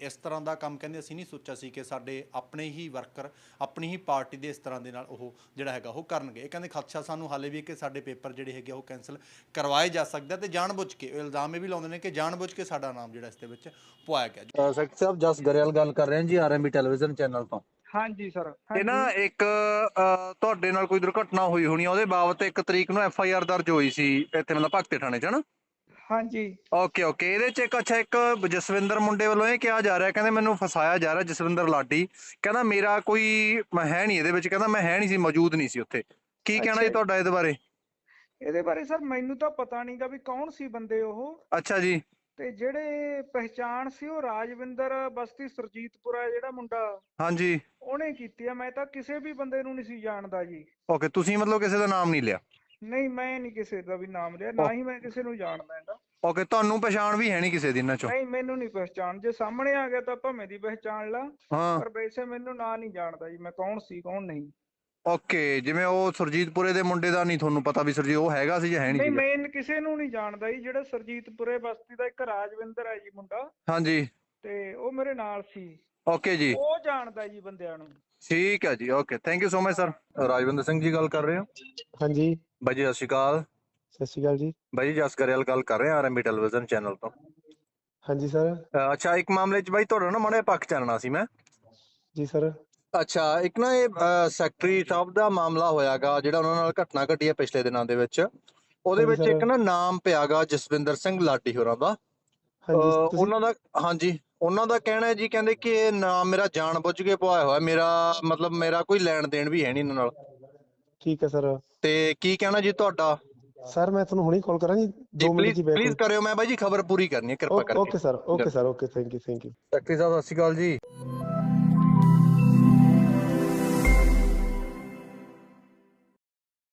ਇਸ ਤਰ੍ਹਾਂ ਦਾ ਕੰਮ ਕਹਿੰਦੇ ਅਸੀਂ ਨਹੀਂ ਸੋਚਿਆ ਸੀ ਕਿ ਸਾਡੇ ਆਪਣੇ ਹੀ ਵਰਕਰ ਆਪਣੀ ਹੀ ਪਾਰਟੀ ਦੇ ਇਸ ਤਰ੍ਹਾਂ ਦੇ ਨਾਲ ਉਹ ਜਿਹੜਾ ਹੈਗਾ ਉਹ ਕਰਨਗੇ। ਇਹ ਕਹਿੰਦੇ ਖਦਸ਼ਾ ਸਾਨੂੰ ਹਾਲੇ ਵੀ ਕਿ ਸਾਡੇ ਪੇਪਰ ਜਿਹੜੇ ਹੈਗੇ ਆ ਉਹ ਕੈਨਸਲ ਕਰਵਾਏ ਜਾ ਸਕਦੇ ਆ ਤੇ ਜਾਣਬੁੱਝ ਕੇ ਉਹ ਇਲਜ਼ਾਮ ਇਹ ਵੀ ਲਾਉਂਦੇ ਨੇ ਕਿ ਜਾਣਬੁੱਝ ਕੇ ਸਾਡਾ ਨਾਮ ਜਿਹੜਾ ਇਸ ਦੇ ਵਿੱਚ ਪਵਾਇਆ ਗਿਆ। ਸੈਕਟਰੀ ਸਾਹਿਬ ਜਸ ਗਰੇਵਾਲ ਗੱਲ ਕਰ ਰਹੇ ਹਾਂ ਜੀ ਆਰਐਮਬੀ ਟੈਲੀਵਿਜ਼ਨ ਚੈਨਲ ਤੋਂ। ਹਾਂਜੀ ਸਰ ਇਹ ਨਾ ਇੱਕ ਤੁਹਾਡੇ ਨਾਲ ਕੋਈ ਦੁਰਘਟਨਾ ਹੋਈ ਹੋਣੀ ਆ ਉਹਦੇ ਬਾਬਤ ਇੱਕ ਤਰੀਕ ਨੂੰ ਐਫ ਆਈ ਆਰ ਦਰਜ ਹੋਈ ਸੀ ਇੱਥੇ ਮਤਲਬ ਭਗਤੇ ਥਾਣੇ 'ਚ ਹਨਾ? ਹਾਂਜੀ। Okay okay. ਇਹਦੇ 'ਚ ਇੱਕ ਅੱਛਾ ਇੱਕ ਜਸਵਿੰਦਰ ਮੁੰਡੇ ਵੱਲੋਂ ਇਹ ਕਿਹਾ ਜਾ ਰਿਹਾ ਕਹਿੰਦੇ ਮੈਨੂੰ ਫਸਾਇਆ ਜਾ ਰਿਹਾ ਜਸਵਿੰਦਰ ਲਾਡੀ। ਕਹਿੰਦਾ ਮੇਰਾ ਕੋਈ ਮੈਂ ਹੈ ਨਹੀਂ ਇਹਦੇ ਵਿੱਚ ਕਹਿੰਦਾ ਮੈਂ ਹੈ ਨਹੀਂ ਸੀ ਮੌਜੂਦ ਨਹੀਂ ਸੀ ਉੱਥੇ। ਕੀ ਕਹਿਣਾ ਜੀ ਅੱਛਾ। ਤੁਹਾਡਾ ਇਹਦੇ ਬਾਰੇ? ਇਹਦੇ ਬਾਰੇ ਸਰ ਮੈਨੂੰ ਤਾਂ ਪਤਾ ਨਹੀਂਗਾ ਵੀ ਕੌਣ ਸੀ ਬੰਦੇ ਉਹ। ਅੱਛਾ ਜੀ। ਤੇ ਜਿਹੜੇ ਪਹਿਚਾਣ ਸੀ ਉਹ ਰਾਜਵਿੰਦਰ ਬਸਤੀ ਸਰਜੀਤਪੁਰਾ ਜਿਹੜਾ ਮੁੰਡਾ। ਹਾਂਜੀ। ਉਹਨੇ ਕੀਤੀ ਆ ਮੈਂ ਤਾਂ ਕਿਸੇ ਵੀ ਬੰਦੇ ਨੂੰ ਨਹੀਂ ਸੀ ਜਾਣਦਾ ਜੀ। ਓਕੇ ਤੁਸੀਂ ਮਤਲਬ ਕਿਸੇ ਦਾ ਨਾਮ ਨਹੀਂ ਲਿਆ? ਨਹੀਂ ਮੈਂ ਨਹੀਂ ਕਿਸੇ ਦਾ ਵੀ ਨਾਮ ਲਿਆ ਨਾ ਹੀ ਮੈਂ ਕਿਸੇ ਨੂੰ ਜਾਣਦਾ ਹੈਗਾ। ਓਕੇ ਤੁਹਾਨੂੰ ਪਛਾਣ ਵੀ ਹੈ ਨਹੀਂ ਕਿਸੇ ਦੀ ਇਹਨਾਂ ਚੋਂ? ਨਹੀਂ ਮੈਨੂੰ ਨਹੀਂ ਪਹਿਚਾਣ। ਜੇ ਸਾਹਮਣੇ ਆ ਗਿਆ ਤਾਂ ਭਾਵੇਂ ਦੀ ਪਹਿਚਾਣ ਲਾ। ਹਾਂ। ਪਰ ਵੈਸੇ ਮੈਨੂੰ ਨਾਂ ਨਹੀਂ ਜਾਣਦਾ ਜੀ ਮੈਂ ਕੌਣ ਸੀ ਕੌਣ ਨਹੀਂ। ਓਕੇ ਜਿਵੇਂ ਉਹ ਸੁਰਜੀਤਪੁਰੇ ਦੇ ਮੁੰਡੇ ਦਾ ਨਹੀਂ ਤੁਹਾਨੂੰ ਪਤਾ ਵੀ ਸਰਜੀਤ ਉਹ ਹੈਗਾ ਸੀ ਜਾਂ ਹੈ ਨਹੀਂ ਨਹੀਂ ਸੀਗਾ? ਮੈਂ ਕਿਸੇ ਨੂੰ ਨਹੀਂ ਜਾਣਦਾ ਜੀ ਜਿਹੜਾ ਸਰਜੀਤਪੁਰੇ ਬਸਤੀ ਦਾ ਇੱਕ ਰਾਜਵਿੰਦਰ ਹੈ ਜੀ ਮੁੰਡਾ। ਹਾਂਜੀ। ਤੇ ਉਹ ਮੇਰੇ ਨਾਲ ਸੀ। ਓਕੇ ਜੀ। ਉਹ ਜਾਣਦਾ ਜੀ ਬੰਦਿਆਂ ਨੂੰ। ਠੀਕ ਹੈ ਜੀ okay thank you so much sir Rajvinder Singh ji ਗੱਲ ਕਰ ਰਹੇ ਹੋ? ਹਾਂਜੀ। ਬਾਈ ਜੀ ਸਤਿ ਸ਼੍ਰੀ ਅਕਾਲ। ਸਤਿ ਸ਼੍ਰੀ ਅਕਾਲ ਜੀ। ਬਾਈ ਜੀ ਜਸ ਕਰਿਆਲ ਗੱਲ ਕਰ ਰਹੇ ਹਾਂ ਆਰਐਮਬੀ ਟੈਲੀਵਿਜ਼ਨ ਚੈਨਲ ਤੋਂ। ਹਾਂਜੀ ਸਰ ਅ, ਅੱਛਾ ਇੱਕ ਮਾਮਲੇ 'ਚ ਬਾਈ ਤੁਹਾਡਾ ਨਾ ਮਾੜਾ ਜਿਹਾ ਪੱਖ ਚਾਨਣਾ ਸੀ ਮੈਂ। ਜੀ ਸਰ ਅੱਛਾ ਇੱਕ ਨਾ ਇਹ ਅ, ਸੈਕਟਰੀ ਸਾਹਿਬ ਦਾ ਮਾਮਲਾ ਹੋਇਆਗਾ ਜਿਹੜਾ ਉਹਨਾਂ ਨਾਲ ਘਟਨਾ ਘਟੀ ਹੈ ਪਿਛਲੇ ਦਿਨਾਂ ਦੇ ਵਿੱਚ। ਉਹਦੇ ਹਾਂਜੀ ਵਿੱਚ ਸਰ। ਇੱਕ ਨਾ ਨਾਮ ਪਿਆਗਾ ਜਸਵਿੰਦਰ ਸਿੰਘ ਲਾਡੀ ਹੋਰਾਂ ਦਾ। ਹਾਂਜੀ ਅ, ਤੁਸੀਂ ਉਹਨਾਂ ਦਾ ਹਾਂਜੀ ਉਹਨਾਂ ਦਾ ਕਹਿਣਾ ਹੈ ਜੀ ਕਹਿੰਦੇ ਕਿ ਇਹ ਨਾਮ ਮੇਰਾ ਜਾਣ ਬੁੱਝ ਕੇ ਪਵਾਇਆ ਹੋਇਆ ਮੇਰਾ ਮਤਲਬ ਮੇਰਾ ਕੋਈ ਲੈਣ ਦੇਣ ਵੀ ਹੈ ਨਹੀਂ ਇਹਨਾਂ ਨਾਲ। ਠੀਕ ਹੈ ਸਰ ਤੇ ਕੀ ਕਹਿਣਾ ਜੀ ਤੁਹਾਡਾ? ਸਰ ਮੈਂ ਤੁਹਾਨੂੰ ਹੁਣੇ ਕਾਲ ਕਰਾਂ ਜੀ ਜੀ 2 ਮਿੰਟ ਪਲੀਜ਼ ਦੀ ਪਲੀਜ਼ ਕਰਿਓ ਮੈਂ ਬਾਈ ਜੀ ਖਬਰ ਪੂਰੀ ਕਰਨੀ ਹੈ ਕਿਰਪਾ ਕਰਕੇ okay sir okay sir okay thank you thank you secretary ਸਾਹਿਬ ਸਤਿ ਸ਼੍ਰੀ ਅਕਾਲ ਜੀ।